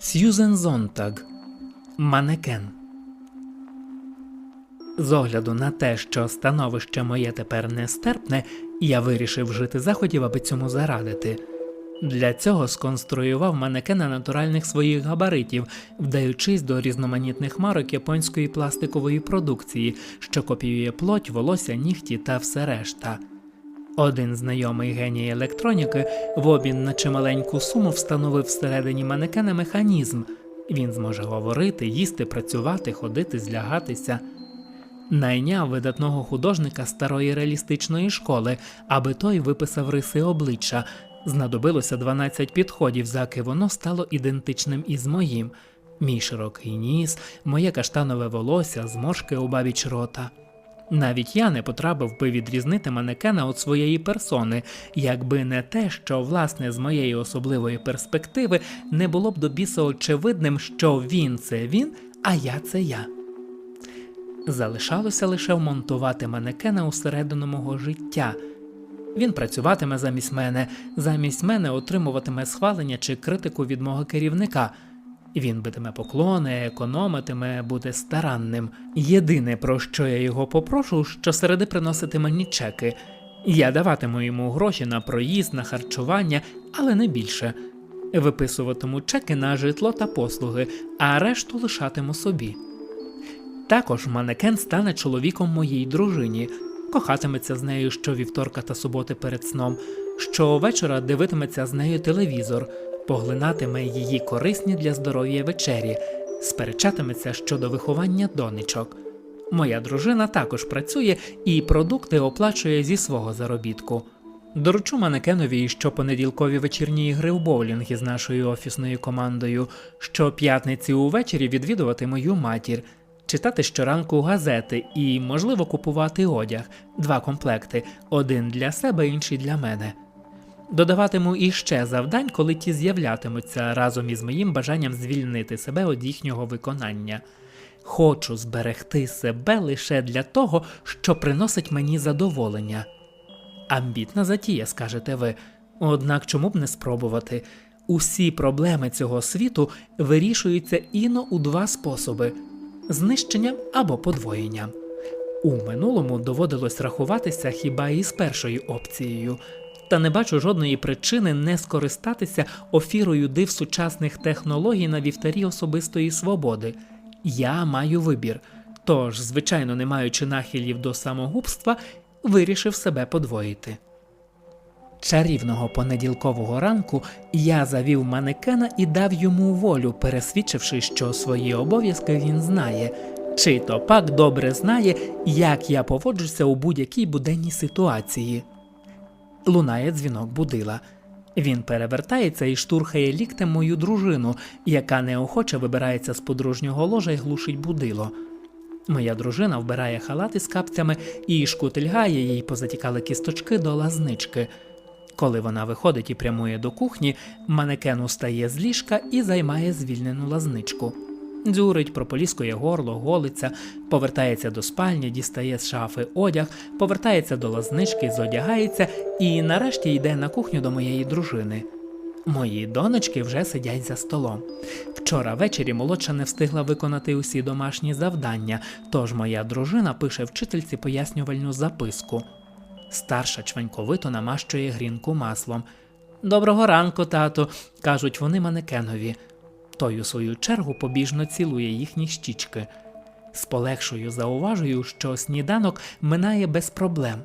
Сьюзен Зонтаг Манекен. З огляду на те, що становище моє тепер нестерпне, я вирішив вжити заходів, аби цьому зарадити. Для цього сконструював манекена натуральних своїх габаритів, вдаючись до різноманітних марок японської пластикової продукції, що копіює плоть, волосся, нігті та все решта. Один знайомий геній електроніки в обмін на чималеньку суму встановив всередині манекена механізм. Він зможе говорити, їсти, працювати, ходити, злягатися. Найняв видатного художника старої реалістичної школи, аби той виписав риси обличчя. Знадобилося 12 підходів, заки воно стало ідентичним із моїм. Мій широкий ніс, моє каштанове волосся, зморшки у бабіч рота. Навіть я не потрапив би відрізнити манекена від своєї персони, якби не те, що власне з моєї особливої перспективи не було б до біса очевидним, що він це він, а я це я. Залишалося лише вмонтувати манекена усередину мого життя. Він працюватиме замість мене, замість мене отримуватиме схвалення чи критику від мого керівника. Він битиме поклони, економитиме, буде старанним. Єдине, про що я його попрошу, щосереди приносити мені чеки. Я даватиму йому гроші на проїзд, на харчування, але не більше. Виписуватиму чеки на житло та послуги, а решту лишатиму собі. Також манекен стане чоловіком моїй дружині, кохатиметься з нею щовівторка та суботи перед сном, щовечора дивитиметься з нею телевізор, поглинатиме її корисні для здоров'я вечері, сперечатиметься щодо виховання донечок. Моя дружина також працює і продукти оплачує зі свого заробітку. Доручу манекенові щопонеділкові вечірні ігри в боулінг із нашою офісною командою, щоп'ятниці увечері відвідувати мою матір, читати щоранку газети і, можливо, купувати одяг, два комплекти, один для себе, інший для мене. Додаватиму іще завдань, коли ті з'являтимуться разом із моїм бажанням звільнити себе від їхнього виконання. Хочу зберегти себе лише для того, що приносить мені задоволення. Амбітна затія, скажете ви. Однак чому б не спробувати? Усі проблеми цього світу вирішуються іно у два способи: знищенням або подвоєнням. У минулому доводилось рахуватися хіба із першою опцією, та не бачу жодної причини не скористатися офірою див сучасних технологій на вівтарі особистої свободи. Я маю вибір, тож, звичайно, не маючи нахилів до самогубства, вирішив себе подвоїти. Чарівного понеділкового ранку я завів манекена і дав йому волю, пересвідчивши, що свої обов'язки він знає, чи то пак добре знає, як я поводжуся у будь-якій буденній ситуації. Лунає дзвінок будила. Він перевертається і штурхає ліктем мою дружину, яка неохоче вибирається з подружнього ложа і глушить будило. Моя дружина вбирає халат із капцями і шкутильгає їй позатікали кісточки до лазнички. Коли вона виходить і прямує до кухні, манекен устає з ліжка і займає звільнену лазничку. Дзюрить, прополіскує горло, голиться, повертається до спальні, дістає з шафи одяг, повертається до лазнички, зодягається і нарешті йде на кухню до моєї дружини. Мої донечки вже сидять за столом. Вчора ввечері молодша не встигла виконати усі домашні завдання, тож моя дружина пише вчительці пояснювальну записку. Старша чваньковито намащує грінку маслом. Доброго ранку, тато, кажуть вони манекенові. Той у свою чергу побіжно цілує їхні щічки. З полегшою зауважую, що сніданок минає без проблем.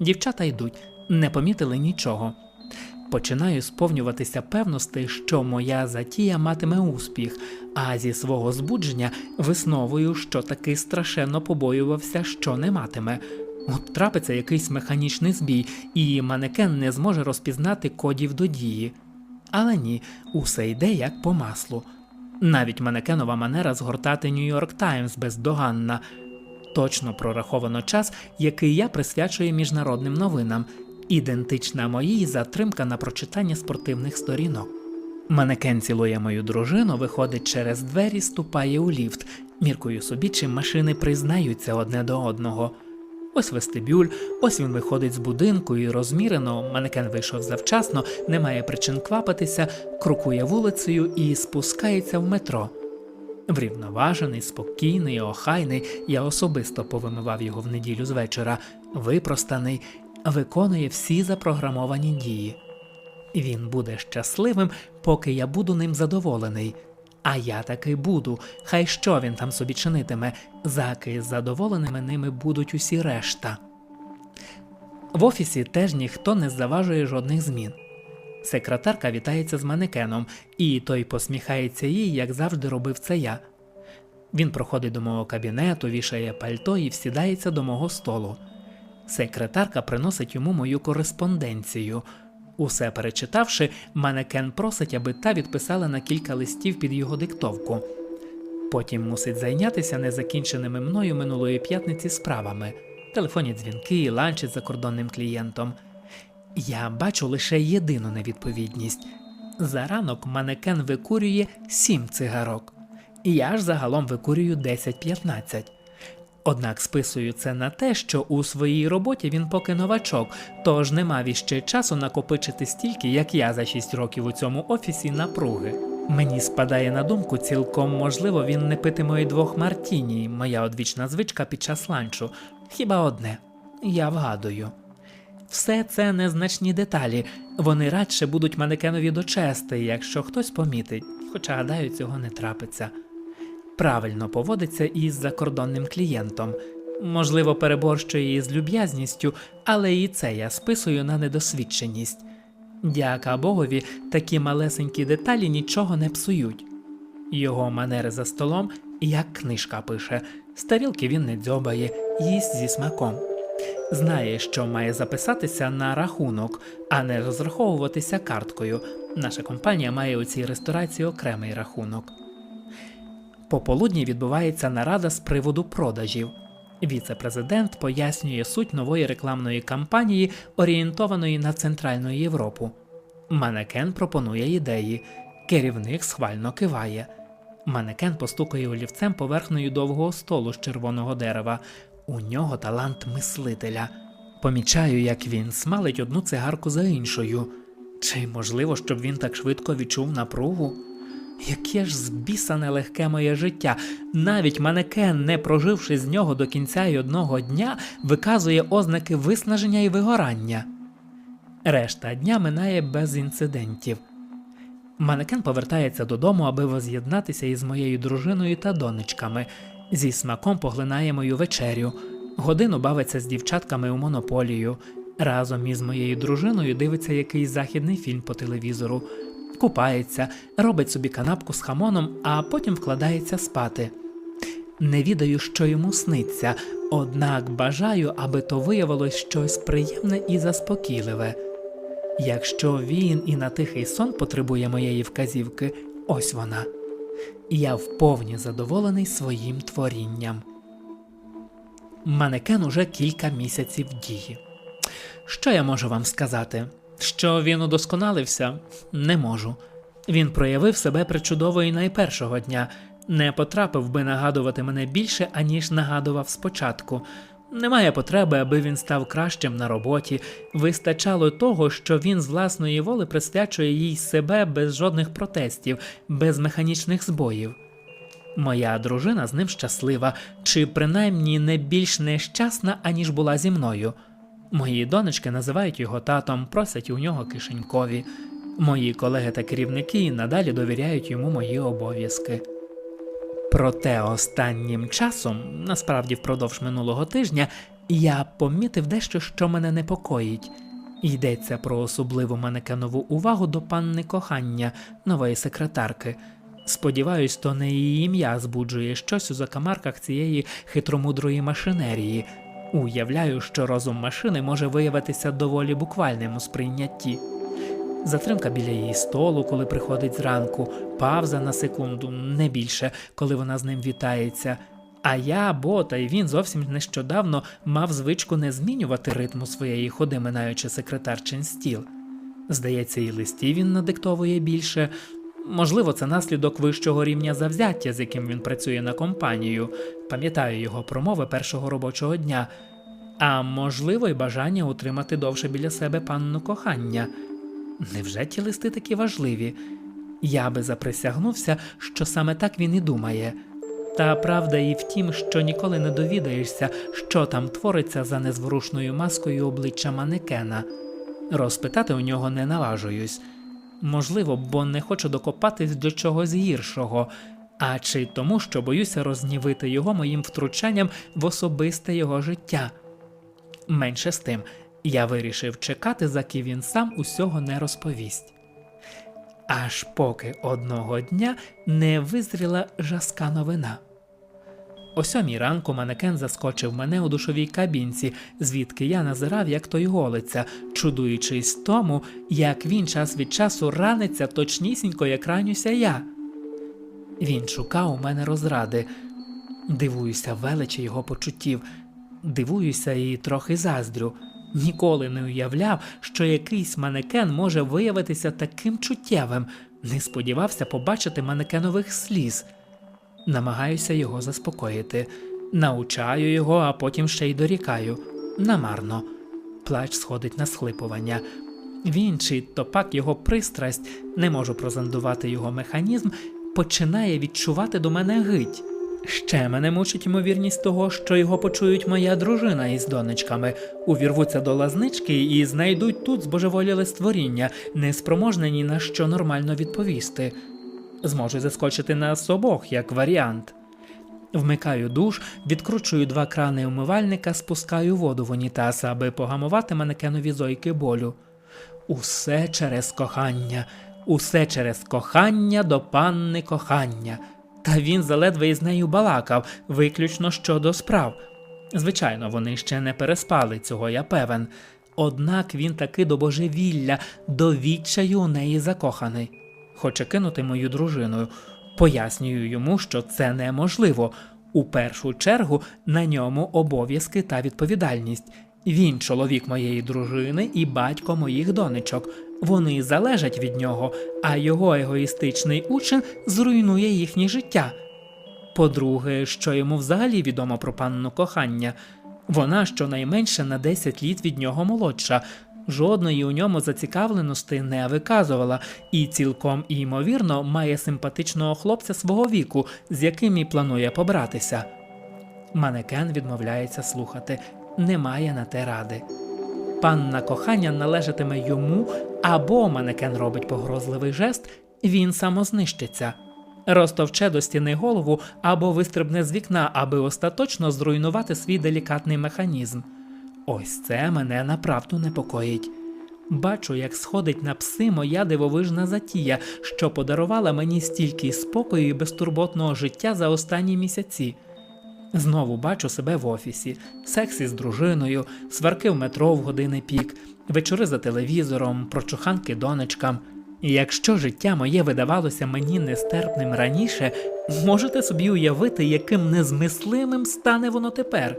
Дівчата йдуть, не помітили нічого. Починаю сповнюватися певності, що моя затія матиме успіх, а зі свого збудження висновую, що таки страшенно побоювався, що не матиме. От трапиться якийсь механічний збій, і манекен не зможе розпізнати кодів до дії. Але ні, усе йде як по маслу. Навіть манекенова манера згортати Нью-Йорк Таймс бездоганна. Точно прораховано час, який я присвячую міжнародним новинам, ідентична моїй затримка на прочитання спортивних сторінок. Манекен цілує мою дружину, виходить через двері, ступає у ліфт, міркую собі, чи машини признаються одне до одного. Ось вестибюль, ось він виходить з будинку і розмірено, манекен вийшов завчасно, немає причин квапитися, крокує вулицею і спускається в метро. Врівноважений, спокійний, охайний, я особисто повимивав його в неділю з вечора, випростаний, виконує всі запрограмовані дії. Він буде щасливим, поки я буду ним задоволений. А я таки буду, хай що він там собі чинитиме, заки задоволеними ними будуть усі решта. В офісі теж ніхто не заважує жодних змін. Секретарка вітається з манекеном, і той посміхається їй, як завжди робив це я. Він проходить до мого кабінету, вішає пальто і всідається до мого столу. Секретарка приносить йому мою кореспонденцію. Усе перечитавши, манекен просить, аби та відписала на кілька листів під його диктовку. Потім мусить зайнятися незакінченими мною минулої п'ятниці справами, телефонні дзвінки, ланчі з закордонним клієнтом. Я бачу лише єдину невідповідність. За ранок манекен викурює сім цигарок. Я ж загалом викурюю 10-15. Однак списую це на те, що у своїй роботі він поки новачок, тож не мав іще часу накопичити стільки, як я за 6 років у цьому офісі напруги. Мені спадає на думку, цілком можливо, він не питиме й двох мартіні, моя одвічна звичка під час ланчу. Хіба одне. Я вгадую. Все це незначні деталі. Вони радше будуть манекенові до чести, якщо хтось помітить, хоча гадаю, цього не трапиться. Правильно поводиться із закордонним клієнтом. Можливо, переборщує із люб'язністю, але і це я списую на недосвідченість. Дяка Богові, такі малесенькі деталі нічого не псують. Його манери за столом, як книжка пише, з тарілки він не дзьобає, їсть зі смаком. Знає, що має записатися на рахунок, а не розраховуватися карткою. Наша компанія має у цій ресторації окремий рахунок. Пополудні відбувається нарада з приводу продажів. Віце-президент пояснює суть нової рекламної кампанії, орієнтованої на Центральну Європу. Манекен пропонує ідеї, керівник схвально киває. Манекен постукає олівцем поверхнею довгого столу з червоного дерева. У нього талант мислителя. Помічаю, як він смалить одну цигарку за іншою. Чи можливо, щоб він так швидко відчув напругу? Яке ж збісане легке моє життя. Навіть манекен, не проживши з нього до кінця й одного дня, виказує ознаки виснаження і вигорання. Решта дня минає без інцидентів. Манекен повертається додому, аби воз'єднатися із моєю дружиною та донечками. Зі смаком поглинає мою вечерю. Годину бавиться з дівчатками у монополію. Разом із моєю дружиною дивиться якийсь західний фільм по телевізору купається, робить собі канапку з хамоном, а потім вкладається спати. Не відаю, що йому сниться, однак бажаю, аби то виявилось щось приємне і заспокійливе. Якщо він і на тихий сон потребує моєї вказівки, ось вона. Я вповні задоволений своїм творінням. Манекен уже кілька місяців дії. Що я можу вам сказати? Що він удосконалився, не можу. Він проявив себе причудово і найпершого дня, не потрапив би нагадувати мене більше, аніж нагадував спочатку. Немає потреби, аби він став кращим на роботі. Вистачало того, що він з власної воли присвячує їй себе без жодних протестів, без механічних збоїв. Моя дружина з ним щаслива, чи принаймні не більш нещасна, аніж була зі мною. Мої донечки називають його татом, просять у нього кишенькові. Мої колеги та керівники надалі довіряють йому мої обов'язки. Проте останнім часом, насправді впродовж минулого тижня, я помітив дещо, що мене непокоїть. Йдеться про особливу манекенову увагу до панни кохання, нової секретарки. Сподіваюсь, то не її ім'я збуджує щось у закамарках цієї хитромудрої машинерії. Уявляю, що розум машини може виявитися доволі буквальним у сприйнятті. Затримка біля її столу, коли приходить зранку, павза на секунду, не більше, коли вона з ним вітається. А я, бота, і він зовсім нещодавно мав звичку не змінювати ритму своєї ходи, минаючи секретарчин стіл. Здається, і листів він надиктовує більше. Можливо, це наслідок вищого рівня завзяття, з яким він працює на компанію. Пам'ятаю його промови першого робочого дня. а можливо, й бажання утримати довше біля себе панну кохання. Невже ті листи такі важливі? Я би заприсягнувся, що саме так він і думає. Та правда і в тім, що ніколи не довідаєшся, що там твориться за незворушною маскою обличчя манекена. Розпитати у нього не наважуюсь. Можливо, бо не хочу докопатись до чогось гіршого, а чи тому, що боюся рознівити його моїм втручанням в особисте його життя. Менше з тим, я вирішив чекати, заки він сам усього не розповість. Аж поки одного дня не визріла жаска новина. О сьомій ранку манекен заскочив мене у душовій кабінці, звідки я назирав, як той голиться, чудуючись тому, як він час від часу раниться точнісінько, як ранюся я. Він шукав у мене розради. Дивуюся величі його почуттів, дивуюся і трохи заздрю. Ніколи не уявляв, що якийсь манекен може виявитися таким чуттєвим, не сподівався побачити манекенових сліз. Намагаюся його заспокоїти, научаю його, а потім ще й дорікаю. Намарно. Плач сходить на схлипування. Він чи то пак його пристрасть, не можу прозондувати його механізм, починає відчувати до мене гить. Ще мене мучить ймовірність того, що його почують моя дружина із донечками, увірвуться до лазнички і знайдуть тут збожеволіле створіння, неспроможне ні на що нормально відповісти. Зможу заскочити нас обох як варіант. Вмикаю душ, відкручую два крани умивальника, спускаю воду в унітаз, аби погамувати манекенові зойки болю. Усе через кохання, усе через кохання до панни кохання. Та він заледве із нею балакав, виключно щодо справ. Звичайно, вони ще не переспали, цього я певен. Однак він таки до божевілля, до відчаю у неї закоханий. Хоче кинути мою дружину. Пояснюю йому, що це неможливо. У першу чергу на ньому обов'язки та відповідальність. Він чоловік моєї дружини і батько моїх донечок. Вони залежать від нього, а його егоїстичний учин зруйнує їхнє життя. По-друге, що йому взагалі відомо про панну кохання. Вона щонайменше на 10 літ від нього молодша, жодної у ньому зацікавленості не виказувала, і цілком і ймовірно має симпатичного хлопця свого віку, з яким і планує побратися. Манекен відмовляється слухати, немає на те ради. Панна кохання належатиме йому, або манекен робить погрозливий жест, він самознищиться. Розтовче до стіни голову або вистрибне з вікна, аби остаточно зруйнувати свій делікатний механізм. Ось це мене направду непокоїть. Бачу, як сходить на пси моя дивовижна затія, що подарувала мені стільки спокою і безтурботного життя за останні місяці. Знову бачу себе в офісі, секс із дружиною, сварки в метро в години пік, вечори за телевізором, прочуханки донечкам. І якщо життя моє видавалося мені нестерпним раніше, можете собі уявити, яким незмислимим стане воно тепер.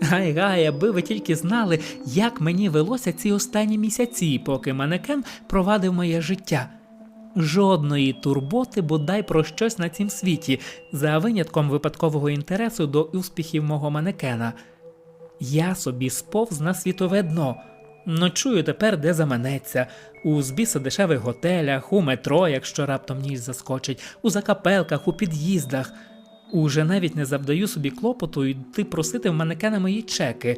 Гай гай, аби ви тільки знали, як мені велося ці останні місяці, поки манекен провадив моє життя. Жодної турботи, бодай про щось на цім світі, за винятком випадкового інтересу до успіхів мого манекена. Я собі сповз на світове дно. Ночую тепер, де заманеться, у збіса дешевих готелях, у метро, якщо раптом ніч заскочить, у закапелках, у під'їздах. Уже навіть не завдаю собі клопоту йти просити в манекена мої чеки.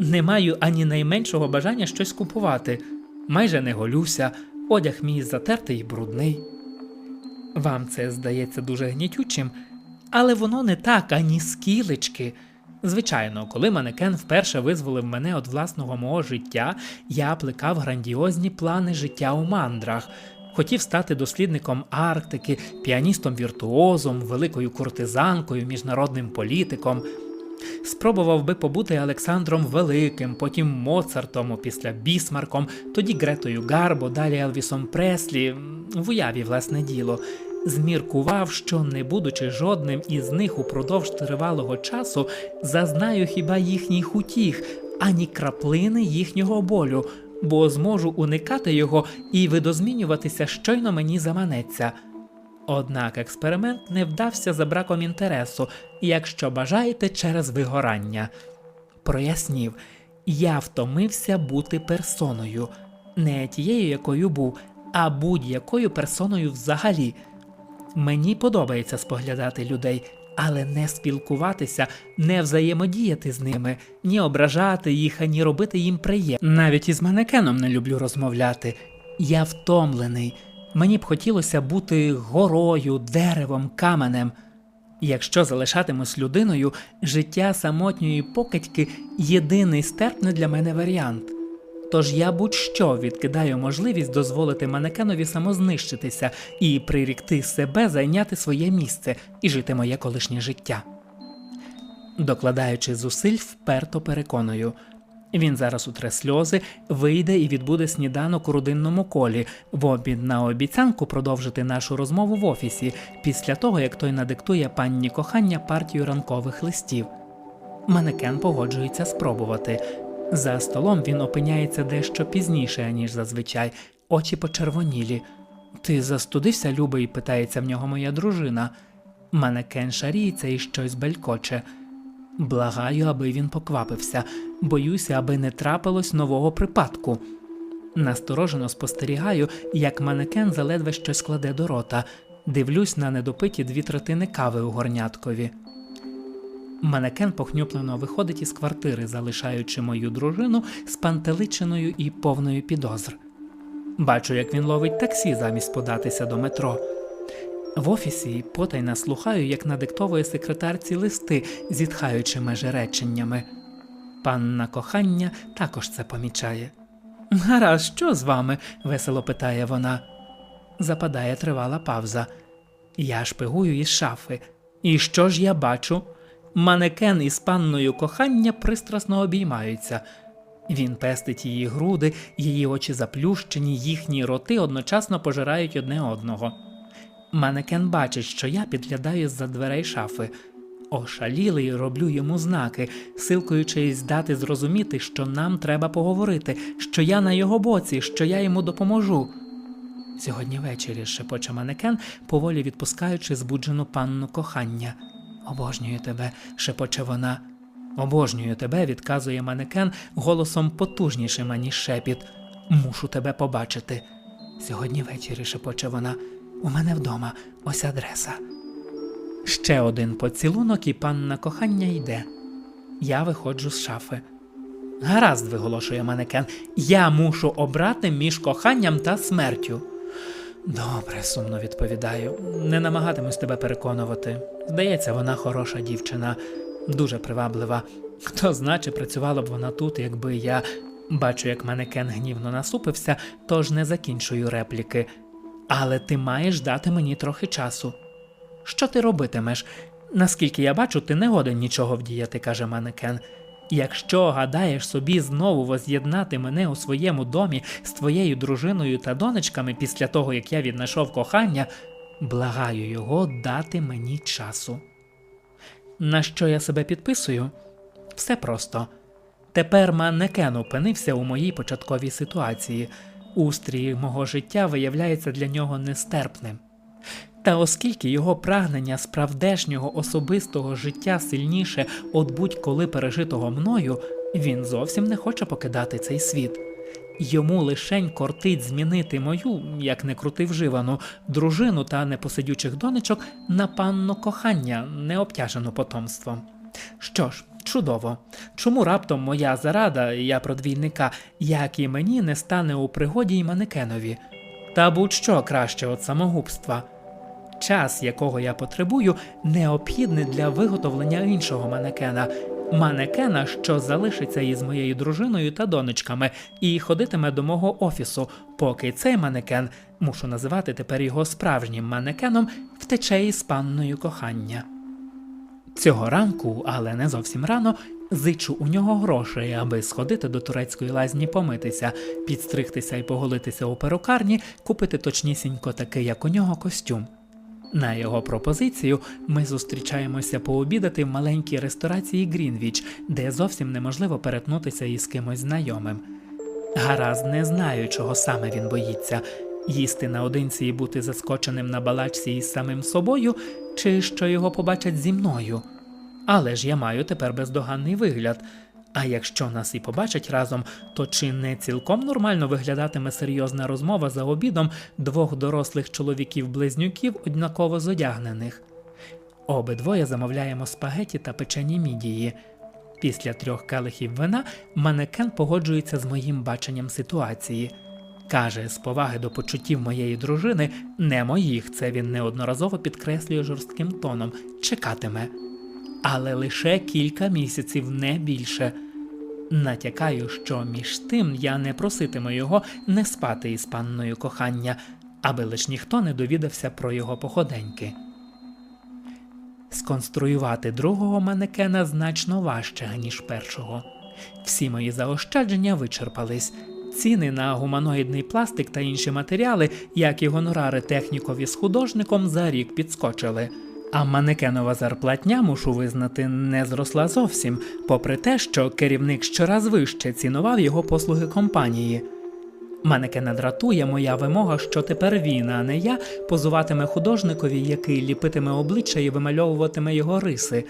Не маю ані найменшого бажання щось купувати. Майже не голюся, одяг мій затертий і брудний. Вам це здається дуже гнітючим, але воно не так, ані скілечки. Звичайно, коли манекен вперше визволив мене від власного мого життя, я плекав грандіозні плани життя у мандрах. Хотів стати дослідником Арктики, піаністом-віртуозом, великою куртизанкою, міжнародним політиком. Спробував би побути Олександром Великим, потім Моцартом, після Бісмарком, тоді Гретою Гарбо, далі Елвісом Преслі, в уяві власне діло. Зміркував, що, не будучи жодним із них упродовж тривалого часу, зазнаю хіба їхніх утіх, ані краплини їхнього болю, бо зможу уникати його і видозмінюватися щойно мені заманеться. Однак експеримент не вдався за браком інтересу, якщо бажаєте через вигорання. прояснів. Я втомився бути персоною, не тією, якою був, а будь-якою персоною взагалі. Мені подобається споглядати людей, але не спілкуватися, не взаємодіяти з ними, ні ображати їх, ані робити їм приємно. Навіть із манекеном не люблю розмовляти. Я втомлений. Мені б хотілося бути горою, деревом, каменем. Якщо залишатимусь людиною, життя самотньої покидьки єдиний стерпний для мене варіант. Тож я будь-що відкидаю можливість дозволити манекенові самознищитися і прирікти себе зайняти своє місце і жити моє колишнє життя. Докладаючи зусиль, вперто переконую. Він зараз утре сльози, вийде і відбуде сніданок у родинному колі в обмін на обіцянку продовжити нашу розмову в офісі після того, як той надиктує панні кохання партію ранкових листів. Манекен погоджується спробувати. За столом він опиняється дещо пізніше, ніж зазвичай, очі почервонілі. Ти застудився, любий? питається в нього моя дружина. Манекен шаріється і щось белькоче. Благаю, аби він поквапився, боюся, аби не трапилось нового припадку. Насторожено спостерігаю, як манекен заледве щось кладе до рота, дивлюсь на недопиті дві третини кави у горняткові. Манекен похнюплено виходить із квартири, залишаючи мою дружину спантеличеною і повною підозр. Бачу, як він ловить таксі замість податися до метро. В офісі потайно слухаю, як надиктовує секретарці листи, зітхаючи межі реченнями. Панна кохання також це помічає. Гаразд, що з вами? весело питає вона. Западає тривала павза. Я шпигую із шафи. І що ж я бачу? Манекен із панною кохання пристрасно обіймаються. Він пестить її груди, її очі заплющені, їхні роти одночасно пожирають одне одного. Манекен бачить, що я підглядаю з-за дверей шафи. Ошалілий роблю йому знаки, силкуючись дати зрозуміти, що нам треба поговорити, що я на його боці, що я йому допоможу. Сьогодні ввечері шепоче манекен, поволі відпускаючи збуджену панну кохання. Обожнюю тебе, шепоче вона. Обожнюю тебе, відказує манекен голосом потужнішим, аніж шепіт. Мушу тебе побачити. Сьогодні ввечері, шепоче вона. У мене вдома ось адреса. Ще один поцілунок, і панна кохання йде. Я виходжу з шафи. Гаразд, виголошує манекен. Я мушу обрати між коханням та смертю. Добре, сумно відповідаю. Не намагатимусь тебе переконувати. Здається, вона хороша дівчина, дуже приваблива. Хто зна, чи працювала б вона тут, якби я бачу, як манекен гнівно насупився, тож не закінчую репліки. Але ти маєш дати мені трохи часу. Що ти робитимеш? Наскільки я бачу, ти не годен нічого вдіяти, каже манекен. Якщо гадаєш собі знову воз'єднати мене у своєму домі з твоєю дружиною та донечками після того, як я віднайшов кохання, благаю його дати мені часу. На що я себе підписую? Все просто. Тепер манекен опинився у моїй початковій ситуації. Устрій мого життя виявляється для нього нестерпним. Та оскільки його прагнення справдешнього особистого життя сильніше от будь-коли пережитого мною, він зовсім не хоче покидати цей світ. Йому лишень кортить змінити мою, як не крути вживану, дружину та непосидючих донечок на панну кохання, не обтяжену потомством. Що ж, чудово. Чому раптом моя зарада, я про двійника, як і мені, не стане у пригоді й манекенові? Та будь-що краще від самогубства. Час, якого я потребую, необхідний для виготовлення іншого манекена. Манекена, що залишиться із моєю дружиною та донечками, і ходитиме до мого офісу, поки цей манекен, мушу називати тепер його справжнім манекеном, втече із панною кохання. Цього ранку, але не зовсім рано, зичу у нього грошей, аби сходити до турецької лазні помитися, підстригтися і поголитися у перукарні, купити точнісінько такий, як у нього, костюм. На його пропозицію ми зустрічаємося пообідати в маленькій ресторації Грінвіч, де зовсім неможливо перетнутися із кимось знайомим. Гаразд не знаю, чого саме він боїться їсти наодинці і бути заскоченим на балачці із самим собою, чи що його побачать зі мною. Але ж я маю тепер бездоганний вигляд. А якщо нас і побачать разом, то чи не цілком нормально виглядатиме серйозна розмова за обідом двох дорослих чоловіків-близнюків, однаково зодягнених? Обидвоє замовляємо спагеті та печені мідії. Після трьох келихів вина манекен погоджується з моїм баченням ситуації. Каже, з поваги до почуттів моєї дружини, не моїх, це він неодноразово підкреслює жорстким тоном, чекатиме. Але лише кілька місяців, не більше. Натякаю, що між тим я не проситиму його не спати із панною кохання, аби лиш ніхто не довідався про його походеньки. Сконструювати другого манекена значно важче, ніж першого. Всі мої заощадження вичерпались. Ціни на гуманоїдний пластик та інші матеріали, як і гонорари технікові з художником, за рік підскочили. А манекенова зарплатня, мушу визнати, не зросла зовсім, попри те, що керівник щораз вище цінував його послуги компанії. Манекена дратує моя вимога, що тепер він, а не я, позуватиме художникові, який ліпитиме обличчя і вимальовуватиме його риси.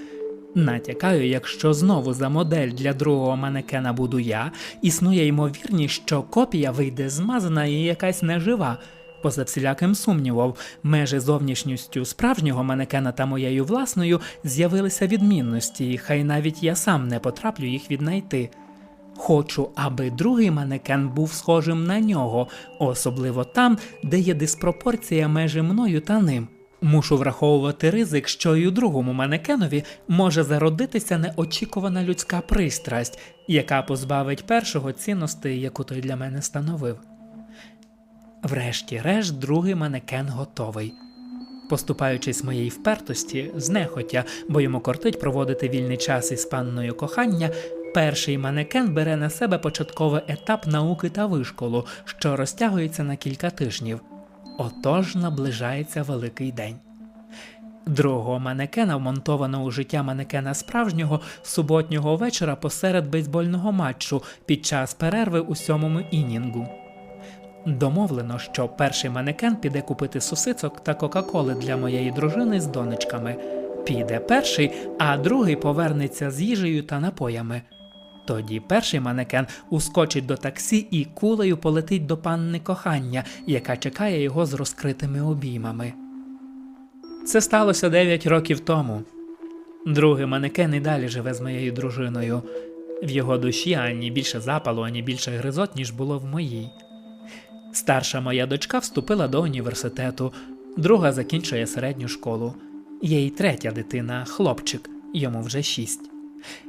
Натякаю, якщо знову за модель для другого манекена буду я, існує ймовірність, що копія вийде змазана і якась нежива. Поза всіляким сумнівом, межі зовнішністю справжнього манекена та моєю власною з'явилися відмінності, і хай навіть я сам не потраплю їх віднайти. Хочу, аби другий манекен був схожим на нього, особливо там, де є диспропорція межі мною та ним. Мушу враховувати ризик, що і у другому манекенові може зародитися неочікувана людська пристрасть, яка позбавить першого цінностей, яку той для мене становив. Врешті-решт, другий манекен готовий. Поступаючись моїй впертості, знехотя, бо йому кортить проводити вільний час із панною кохання, перший манекен бере на себе початковий етап науки та вишколу, що розтягується на кілька тижнів. Отож наближається великий день. Другого манекена вмонтовано у життя манекена справжнього суботнього вечора посеред бейсбольного матчу під час перерви у сьомому інінгу. Домовлено, що перший манекен піде купити сосицок та Кока-Коли для моєї дружини з донечками. Піде перший, а другий повернеться з їжею та напоями. Тоді перший манекен ускочить до таксі і кулею полетить до панни кохання, яка чекає його з розкритими обіймами. Це сталося 9 років тому. Другий манекен і далі живе з моєю дружиною. В його душі ані більше запалу, ані більше гризот, ніж було в моїй. Старша моя дочка вступила до університету, друга закінчує середню школу. Є й третя дитина, хлопчик, йому вже шість.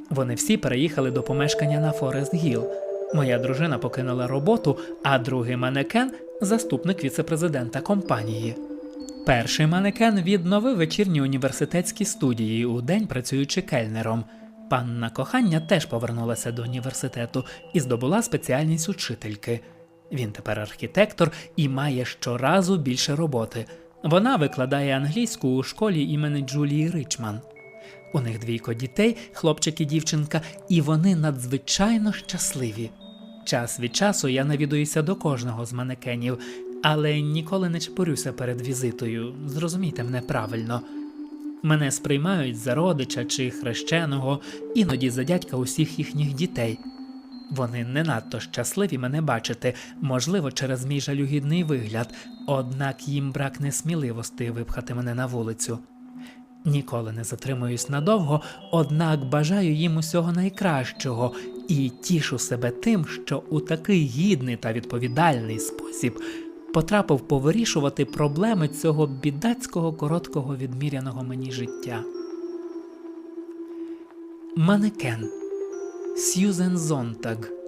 Вони всі переїхали до помешкання на Форест Гіл. Моя дружина покинула роботу, а другий манекен заступник віцепрезидента компанії. Перший манекен відновив вечірні університетські студії у день працюючи кельнером. Панна кохання теж повернулася до університету і здобула спеціальність учительки. Він тепер архітектор і має щоразу більше роботи. Вона викладає англійську у школі імені Джулії Ричман. У них двійко дітей, хлопчик і дівчинка, і вони надзвичайно щасливі. Час від часу я навідуюся до кожного з манекенів, але ніколи не чепурюся перед візитою. Зрозумійте мене правильно. Мене сприймають за родича чи хрещеного, іноді за дядька усіх їхніх дітей. Вони не надто щасливі мене бачити, можливо, через мій жалюгідний вигляд, однак їм бракне сміливості випхати мене на вулицю. Ніколи не затримуюсь надовго, однак бажаю їм усього найкращого і тішу себе тим, що у такий гідний та відповідальний спосіб потрапив повирішувати проблеми цього бідацького короткого відміряного мені життя. Манекен Сьюзен Зонтаг